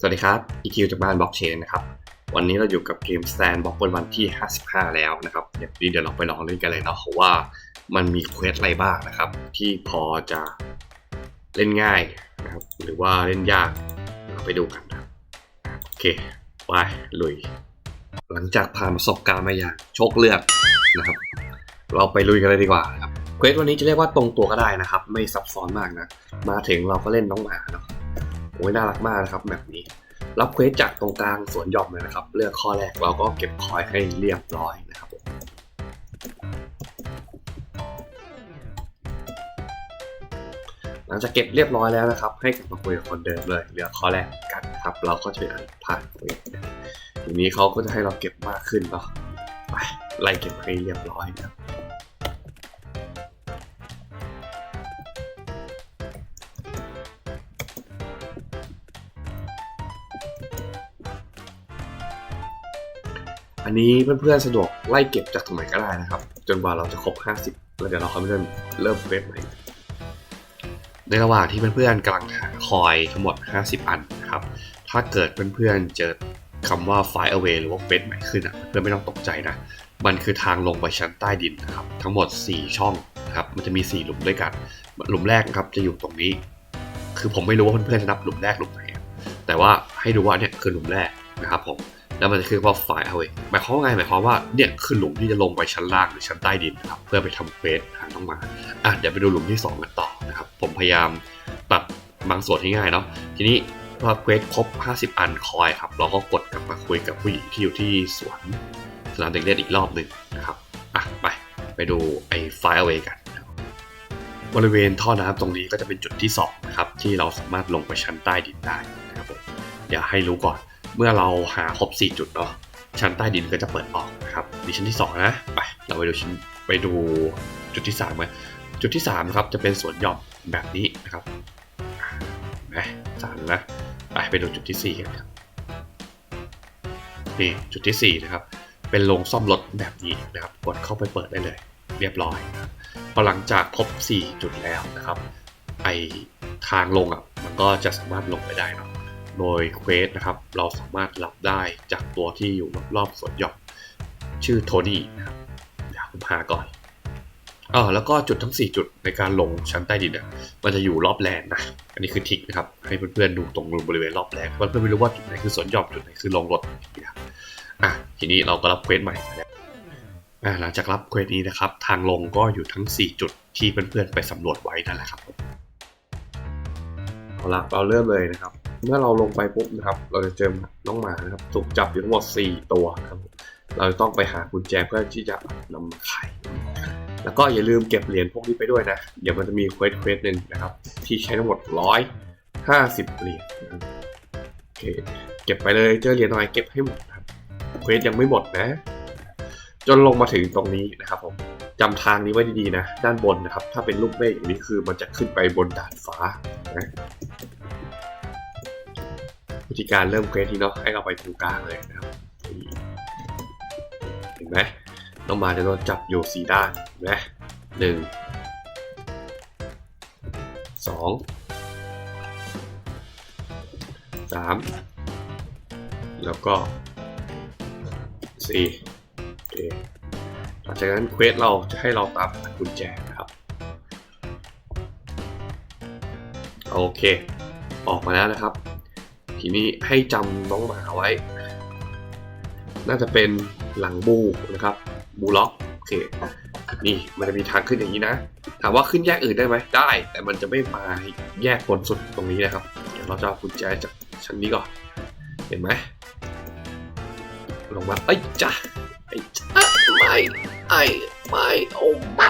สวัสดีครับ EQ จากบ้านบล็อกเชนนะครับ วันนี้เราอยู่กับเกม Stand Block บนวันที่ 55 แล้วนะครับ เดี๋ยวนี้เดี๋ยวเราไปลองเล่นกันเลยเนาะเพราะว่ามันมีเควสอะไรบ้างนะครับ ที่พอจะเล่นง่ายนะครับ หรือว่าเล่นยากเราไปดูกันนะโอเคไปลุย หลังจากผ่านประสบการณ์มาอย่างโชคเลือดนะครับ เราไปลุยกันเลยดีกว่าครับเควสวันนี้จะเรียกว่าตรงตัวก็ได้นะครับ ไม่ซับซ้อนมากนะ มาถึงเราก็เล่นน้องหมาเนาะ โอ้ยน่ารักมากนะครับแบบนี้ รับเควสจากตรงกลางสวนหย่อมเลยนะครับ เลือกข้อแรกเราก็เก็บคอยให้เรียบร้อยนะครับหลังจากเก็บเรียบร้อยแล้วนะครับ ให้กลับมาคุยกับคนเดิมเลยเลือกข้อแรกกันครับ เราก็จะอ่านผ่านเวทีนี้เขาก็จะให้เราเก็บมากขึ้นเนาะไปไล่เก็บให้เรียบร้อยนะครับ อันนี้เพื่อนๆสะดวกไล่เก็บจากตรงไหนก็ได้นะครับ จนกว่าเราจะครบ 50 แล้วเดี๋ยวเราค่อยเริ่มเริ่มเวฟใหม่ ในระหว่างที่เพื่อนๆกำลังหาคอยทั้งหมด 50 อันนะครับ ถ้าเกิดเพื่อนๆเจอคำว่า fire away หรือว่าเวฟใหม่ขึ้นอะเพื่อนไม่ต้องตกใจนะ มันคือทางลงไปชั้นใต้ดินนะครับ ทั้งหมด 4 ช่องนะครับ มันจะมี 4 หลุมด้วยกัน หลุมแรกนะครับจะอยู่ตรงนี้ คือผมไม่รู้ว่าเพื่อนๆจะนับหลุมแรกหลุมไหนแต่ว่าให้ดูว่าเนี่ยคือหลุมแรกนะครับผม แล้วมันจะคือว่า fire away หมายความว่าไงหมายความว่าเนี่ยคือหลุมที่จะลงไปชั้นล่างหรือชั้นใต้ดินนะครับเพื่อไปทำเควสหาน้องหมาอะเดี๋ยวไปดูหลุมที่สองกันต่อนะครับผมพยายามตัดบางส่วนให้ง่ายเนาะทีนี้พอเควสครบ 50 อันคอยครับเราก็กดกลับมาคุยกับผู้หญิงที่อยู่ที่สวนสนามเด็กเล่นอีกรอบหนึ่งนะครับอะไปไปดูไอ้ fire away กันบริเวณท่อน้ำตรงนี้ก็จะเป็นจุดที่2นะครับที่เราสามารถลงไปชั้นใต้ดินได้นะครับผมอย่าให้รู้ก่อน เมื่อเราหาครบ 4 จุดเนาะชั้นใต้ดินก็จะเปิดออกนะครับนี่ชั้นที่ 2 นะ ไป เราไปดูชั้นไปดูจุดที่3ไหมจุดที่3ครับจะเป็นสวนหย่อมแบบนี้นะครับนะสามนะไปไปดูจุดที่4กันครับนี่จุดที่4นะครับเป็นโรงซ่อมรถแบบนี้นะครับกดเข้าไปเปิดได้เลย เรียบร้อยนะพอหลังจากครบ 4 จุดแล้วนะครับไอทางลงอะมันก็จะสามารถลงไปได้เนาะ โดยเควสนะครับเราสามารถรับได้จากตัวที่อยู่รอบๆสวนหย่อมชื่อโทนี่นะครับเดี๋ยวผมหาก่อนเออแล้วก็จุดทั้ง 4 จุดในการลงชั้นใต้ดินอะมันจะอยู่รอบแลนด์นะอันนี้คือทิกนะครับให้เพื่อนๆดูตรงบริเวณรอบแลนด์เพื่อนๆไม่รู้ว่าจุดไหนคือสวนหย่อมจุดไหนคือลงรถนะครับอะทีนี้เราก็รับเควสใหม่อ่าหลังจากรับเควสนี้นะครับ ทางลงก็อยู่ทั้ง 4 จุดที่เพื่อนๆไปสำรวจไว้นั่นแหละครับเอาละเราเริ่มเลยนะครับ เมื่อเราลงไปปุ๊บนะครับ เราจะเจอน้องหมานะครับ ถูกจับอยู่ทั้งหมด 4 ตัวนะครับเราจะต้องไปหากุญแจเพื่อที่จะนำมาไขแล้วก็อย่าลืมเก็บเหรียญพวกนี้ไปด้วยนะ เดี๋ยวมันจะมีเควสเควสหนึ่งนะครับ ที่ใช้ทั้งหมด 150 เหรียญนะครับโอเคเก็บไปเลยเจอเหรียญหน่อยเก็บให้หมดนะครับเควสยังไม่หมดนะ จนลงมาถึงตรงนี้นะครับผมจำทางนี้ไว้ดีๆนะ ด้านบนนะครับ ถ้าเป็นรูปเมฆอย่างนี้คือมันจะขึ้นไปบนดาดฟ้านะ ธีการเริ่มเควสที่เนาะให้เราไปตรงกลางเลยนะครับ เห็นไหมน้องมาจะโดนจับอยู่สี่ด้านเห็นไหมหนึ่งสองสามแล้วก็สี่โอเคหลังจากนั้นเควสเราจะให้เราตามกุญแจนะครับโอเค ออกมาแล้วนะครับ ทีนี้ให้จำน้องหมาไว้ น่าจะเป็นหลังบูนะครับ บูล็อกโอเคนี่มันจะมีทางขึ้นอย่างนี้นะ ถามว่าขึ้นแยกอื่นได้ไหมได้ แต่มันจะไม่มาแยกบนสุดตรงนี้นะครับ เดี๋ยวเราจะเอากุญแจจากชั้นนี้ก่อน เห็นไหมลงมาเอ้จ้ะไอ้จ้ะไม่ไอ้ไม่โอ้ไม่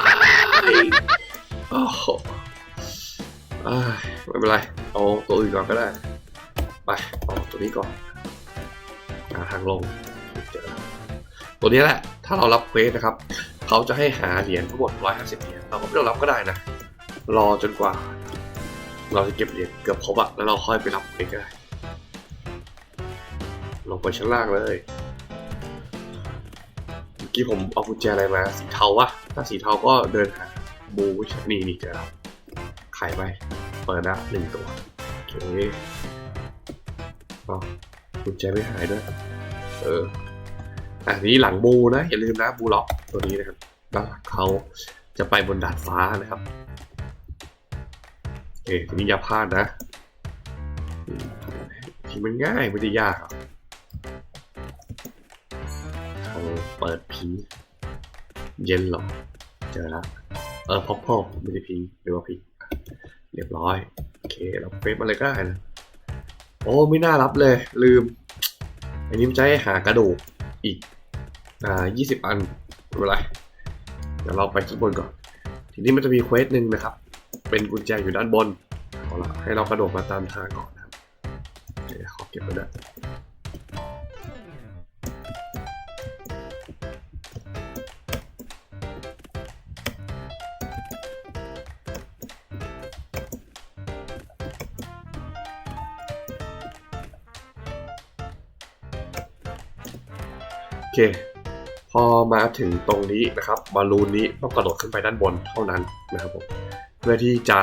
โอ้โหอ้ไม่เป็นไรเอาตัวอื่นก่อนก็ได้ ไปเอาตัวนี้ก่อนหาทางลงเจอตัวนี้แหละ ถ้าเรารับเควสนะครับ เขาจะให้หาเหรียญทั้งหมด 150 เหรียญ เราก็ไม่ต้องรับก็ได้นะ รอจนกว่า เราจะเก็บเหรียญเกือบครบอะแล้วเราค่อยไปรับเองก็ได้ ลงไปชั้นล่างเลย เมื่อกี้ผมเอากุญแจอะไรมา สีเทาวะ ถ้าสีเทาก็เดินหาบูชนี่นี่เจอแล้วไขไป เปิดนะหนึ่งตัว โอเค อ๋อกุญแจไม่หายด้วย เอออันนี้หลังบูนะอย่าลืมนะบูล็อกตัวนี้นะครับด้านหลังเขาจะไปบนดาดฟ้านะครับโอเคทีนี้อย่าพลาดนะทีมันง่ายไม่ได้ยากหรอกทางเปิดพิงเย็นหรอเจอแล้วเออพอพอไม่ได้พิงหรือว่าพิงเรียบร้อย โอเค เราเฟซมาเลยก็ได้นะ อ้ไม่น่ารับเลย ลืม อันนี้มันจะให้หากระดูกอีกอ่า20อันไม่เป็นไรเดี๋ยวเราไปข้างบนก่อน ทีนี้มันจะมีเควสหนึ่งนะครับ เป็นกุญแจอยู่ด้านบนเอาละให้เรากระโดดมาตามทางก่อนนะครับเดี๋ยวขอเก็บไว้ด้วย เคพอมาถึงตรงนี้นะครับบอลลูนนี้ต้องกระโดดขึ้นไปด้านบนเท่านั้นนะครับผมเพื่อที่จะ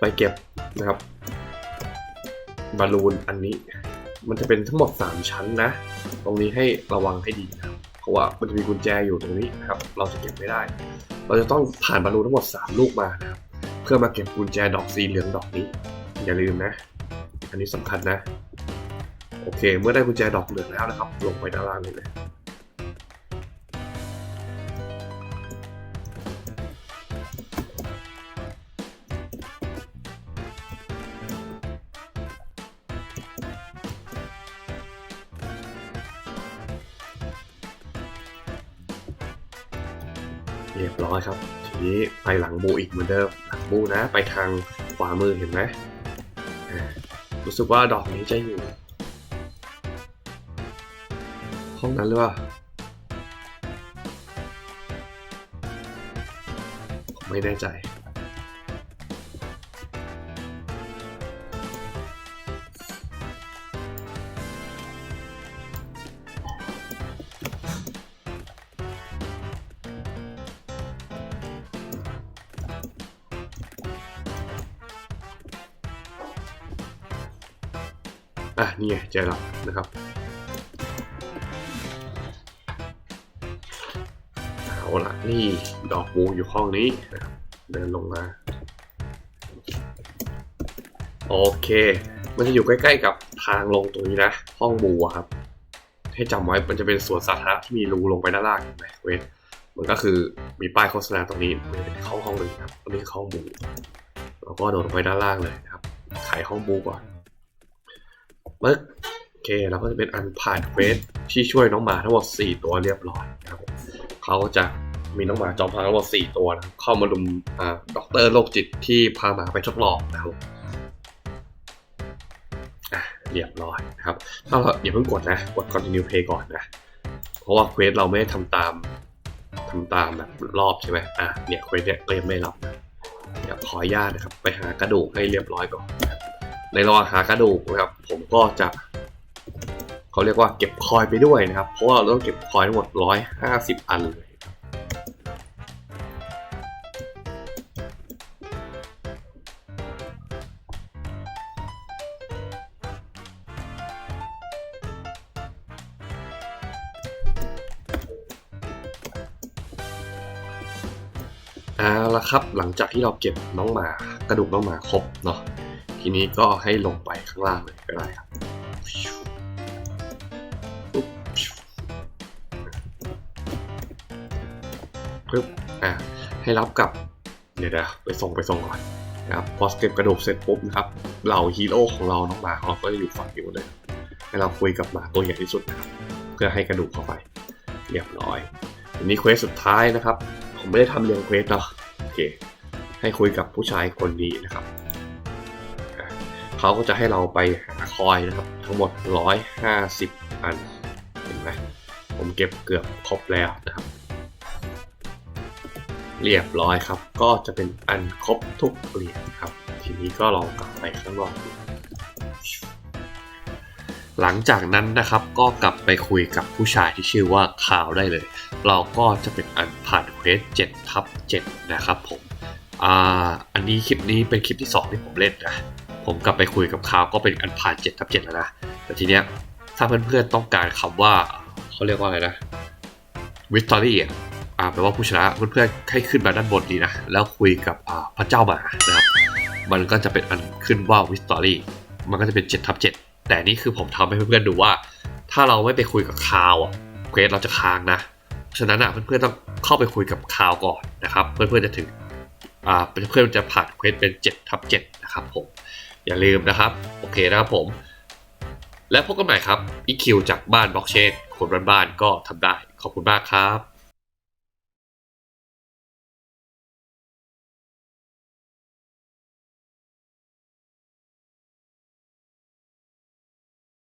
ไปเก็บนะครับบอลลูนอันนี้ มันจะเป็นทั้งหมด 3 ชั้นนะ ตรงนี้ให้ระวังให้ดีนะครับเพราะว่ามันจะมีกุญแจอยู่ตรงนี้นะครับ เราจะเก็บไม่ได้ เราจะต้องผ่านบอลลูนทั้งหมด 3 ลูกมานะครับ เพื่อมาเก็บกุญแจดอกสีเหลืองดอกนี้ อย่าลืมนะ อันนี้สำคัญนะ โอเค เมื่อได้กุญแจดอกเหลืองแล้วนะครับ ลงไปด้านล่างเลยเรียบร้อยครับ ทีนี้ไปหลังบูอีกเหมือนเดิมหลังบูนะ ไปทางขวามือเห็นไหมอ่ารู้สึกว่าดอกนี้จะอยู่ งนั้นหรือเปล่าไม่แน่ใจอะนี่ไงเจอแล้วนะครับ ละนี่ดอกบูอยู่ห้องนี้นะครับเดินลงมาโอเค มันจะอยู่ใกล้ๆกับทางลงตรงนี้นะ ห้องบูครับ ให้จำไว้มันจะเป็นสวนสาธารณะที่มีรูลงไปด้านล่างเห็นไหมเว้ยมันก็คือมีป้ายโฆษณาตรงนี้เป็นห้องห้องหนึ่งครับตรงนี้คือห้องบูเราก็โดดลงไปด้านล่างเลยครับไขห้องบูก่อนปึ๊กโอเคเราก็จะเป็นอันผ่านเควสที่ช่วยน้องหมาทั้งหมด4ตัวเรียบร้อยนะครับผม เขาจะมีน้องหมาจอมพลังทั้งหมด4ตัวนะครับเข้ามาลุมอ่าด็อกเตอร์โรคจิตที่พาหมาไปทดลองนะครับอะเรียบร้อยนะครับ ถ้าเราอย่าเพิ่งกดนะ กด continue play ก่อนนะ เพราะว่าเควสเราไม่ได้ทำตามทำตามแบบรอบใช่ไหมอะ เนี่ยเควสเนี่ยก็ยังไม่รับนะเดี๋ยวขออนุญาตนะครับ ไปหากระดูกให้เรียบร้อยก่อน ในระหว่างหากระดูกนะครับ ผมก็จะ เขาเรียกว่าเก็บคอยไปด้วยนะครับ เพราะว่าเราต้องเก็บคอยทั้งหมด 150 อันเลยเอาละครับหลังจากที่เราเก็บน้องหมากระดูกน้องหมาครบเนาะทีนี้ก็ให้ลงไปข้างล่างเลยก็ได้ครับ ปึ๊บอะให้รับกับเดี๋ยวนะไปส่งไปส่งก่อนนะครับพอเก็บกระดูกเสร็จปุ๊บนะครับเหล่าฮีโร่ของเราน้องหมาของเราก็จะอยู่ฝั่งอยู่เลยให้เราคุยกับหมาตัวใหญ่ที่สุดนะครับเพื่อให้กระดูกเข้าไปเรียบร้อยอันนี้เควสสุดท้ายนะครับ ผมไม่ได้ทำเรียงเควสเนาะโอเคให้คุยกับผู้ชายคนนี้นะครับเขาก็จะให้เราไปหาคอยนะครับ ทั้งหมด 150 อันเห็นไหมผมเก็บเกือบครบแล้วนะครับ เรียบร้อยครับ ก็จะเป็นอันครบทุกเหรียญครับ ทีนี้ก็ลองกลับไปข้างนอกดูหลังจากนั้นนะครับก็กลับไปคุยกับผู้ชายที่ชื่อว่าข่าวได้เลย เราก็จะเป็นอันผ่านเควส7ทับ7นะครับผมอ่าอันนี้คลิปนี้เป็นคลิปที่ 2 ที่ผมเล่นนะผมกลับไปคุยกับเขาก็เป็นอันผ่าน7ทับ7แล้วนะแต่ทีเนี้ยถ้าเพื่อนๆต้องการคำว่าเขาเรียกว่าอะไรนะวิตตอรี่อะ แปลว่าผู้ชนะเพื่อนๆให้ขึ้นมาด้านบนดีนะ แล้วคุยกับพระเจ้าหมานะครับ มันก็จะเป็นอันขึ้นว่าวิตตอรี่ มันก็จะเป็น7ทับ7แต่นี่คือผมทำให้เพื่อนๆดูว่า ถ้าเราไม่ไปคุยกับคาวอะเควสเราจะค้างนะ เพราะฉะนั้นอะเพื่อนๆต้องเข้าไปคุยกับคาวก่อนนะครับ เพื่อนๆจะถึงอ่าเพื่อนๆจะผ่านเควสเป็น7ทับ7นะครับผม อย่าลืมนะครับ โอเคนะครับผม และพบกันใหม่ครับ EQ จากบ้านบล็อกเชนคนบ้านๆก็ทำได้ ขอบคุณมากครับ